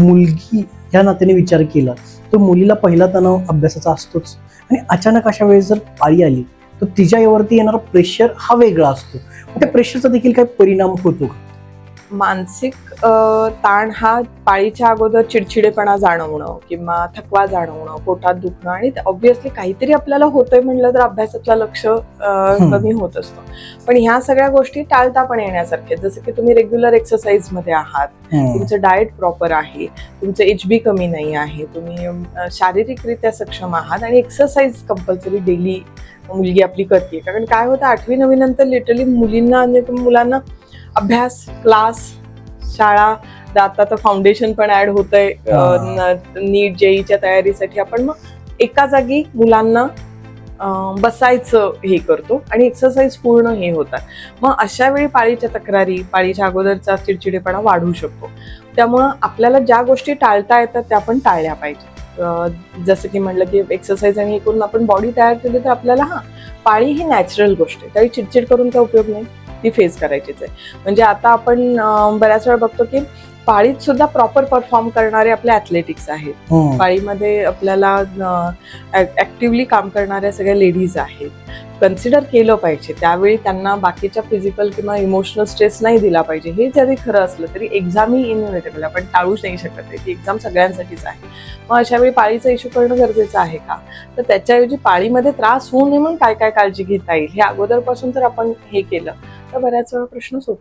मुलगी ह्या नात्याने विचार केला तर मुलीला पहिला तणाव अभ्यासाचा असतोच. आणि अचानक अशा वेळेस जर पाळी आली तर तिच्यावरती येणारा प्रेशर हा वेगळा असतो. त्या प्रेशरचा देखील काही परिणाम होतो का? मानसिक ताण हा पाळीच्या अगोदर चिडचिडेपणा जाणवणं किंवा थकवा जाणवणं पोटात दुखणं आणि ऑब्विसली काहीतरी आपल्याला होतंय म्हटलं तर अभ्यासातलं लक्ष कमी होत असतं पण ह्या सगळ्या गोष्टी टाळता पण येण्यासारख्या. जसं की तुम्ही रेग्युलर एक्सरसाइजमध्ये आहात. तुमचं डाएट प्रॉपर आहे तुमचं एच बी कमी नाही आहे तुम्ही शारीरिकरित्या सक्षम आहात आणि एक्सरसाइज कंपल्सरी डेली मुलगी आपली करते कारण काय होतं आठवी नववी नंतर लिटरली मुलींना आणि मुलांना अभ्यास क्लास शाळा आता तर फाउंडेशन पण ऍड होतंय. हा. नीट जेईच्या तयारीसाठी आपण मग एका जागी मुलांना बसायचं हे करतो आणि एक्सरसाइज पूर्ण हे होतात. मग अशा वेळी पाळीच्या तक्रारी पाळीच्या अगोदरचा चिडचिडेपणा वाढू शकतो. त्यामुळं आपल्याला ज्या गोष्टी टाळता येतात त्या आपण टाळल्या पाहिजे जसं की म्हणलं की एक्सरसाइज आणि हे करून आपण बॉडी तयार केली तर आपल्याला हा पाळी ही नॅचरल गोष्ट आहे. त्यावेळी चिडचिड करून काय उपयोग नाही. ती फेस करायचीच आहे. म्हणजे आता आपण बऱ्याच वेळा बघतो की पाळीत सुद्धा प्रॉपर परफॉर्म करणारे आपले ॲथलेटिक्स आहेत. हम्म. पाळीमध्ये आपल्याला ऍक्टिव्हली काम करणाऱ्या सगळ्या लेडीज आहेत. कन्सिडर केलं पाहिजे. त्यावेळी त्यांना बाकीच्या फिजिकल किंवा इमोशनल स्ट्रेस नाही दिला पाहिजे. हे जरी खरं असलं तरी एक्झाम ही इनविटेबल आपण टाळूच नाही शकत आहे ती एक्झाम सगळ्यांसाठीच आहे. मग अशा वेळी पाळीचा इश्यू करणं गरजेचं आहे का? तर त्याच्याऐवजी पाळीमध्ये त्रास होऊ नये म्हणून काय काय काळजी घेता येईल? हे अगोदरपासून जर आपण हे केलं. तर बऱ्याच वेळा प्रश्न सुटतो